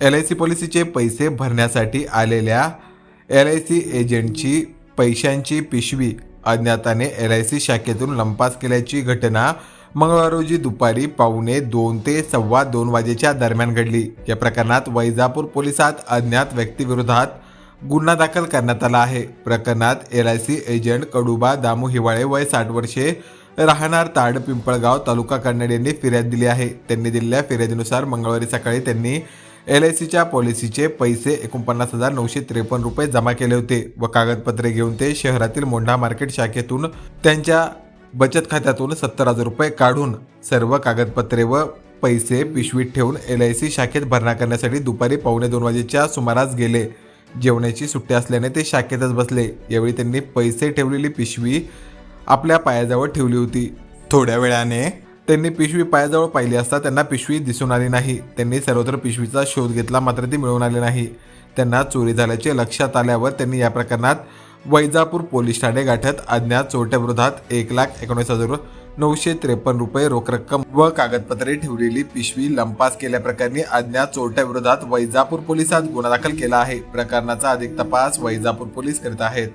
L I C पॉलिसीचे पैसे भरण्यासाठी आलेल्या एल आय सी एजंटची पैशांची पिशवी अज्ञाताने एल आय सी शाखेतून लंपास केल्याची घटना मंगळवार रोजी दुपारी पावणे दोन ते सव्वा दोन वाजेच्या दरम्यान घडली. या प्रकरणात वैजापूर पोलिसात अज्ञात व्यक्तीविरोधात गुन्हा दाखल करण्यात आला आहे. प्रकरणात L I C agent Kaduba Damu Hiwale वय साठ वर्षे राहणार ताड पिंपळगाव तालुका कन्नड यांनी फिर्याद दिली आहे. त्यांनी दिलेल्या फिर्यादीनुसार मंगळवारी सकाळी त्यांनी एल आय सीच्या पॉलिसीचे पैसे एकोणपन्नास हजार नऊशे त्रेपन्न रुपये जमा केले होते व कागदपत्रे घेऊन ते शहरातील मोंढा मार्केट शाखेतून त्यांच्या बचत खात्यातून सत्तर हजार रुपये काढून सर्व कागदपत्रे व पैसे पिशवीत ठेवून एल आय सी शाखेत भरणा करण्यासाठी दुपारी पावणे दोन वाजेच्या सुमारास गेले. जेवणाची सुट्टी असल्याने ते शाखेतच बसले. यावेळी त्यांनी पैसे ठेवलेली पिशवी आपल्या पायाजवळ ठेवली होती. थोड्या वेळाने त्यांनी पिशवी पायाजवळ पाहिली असता त्यांना पिशवी दिसून आली नाही. त्यांनी सर्वत्र पिशवीचा शोध घेतला मात्र ती मिळून आली नाही. त्यांना चोरी झाल्याचे लक्षात आल्यावर त्यांनी या प्रकरणात वैजापूर पोलीस ठाणे गाठत अज्ञात चोरट्याविरोधात एक लाख एकोणीस हजार नऊशे त्रेपन्न रुपये रोख रक्कम व कागदपत्रे ठेवलेली पिशवी लंपास केल्याप्रकरणी अज्ञात चोरट्याविरोधात वैजापूर पोलिसात गुन्हा दाखल केला आहे. प्रकरणाचा अधिक तपास वैजापूर पोलीस करीत आहेत.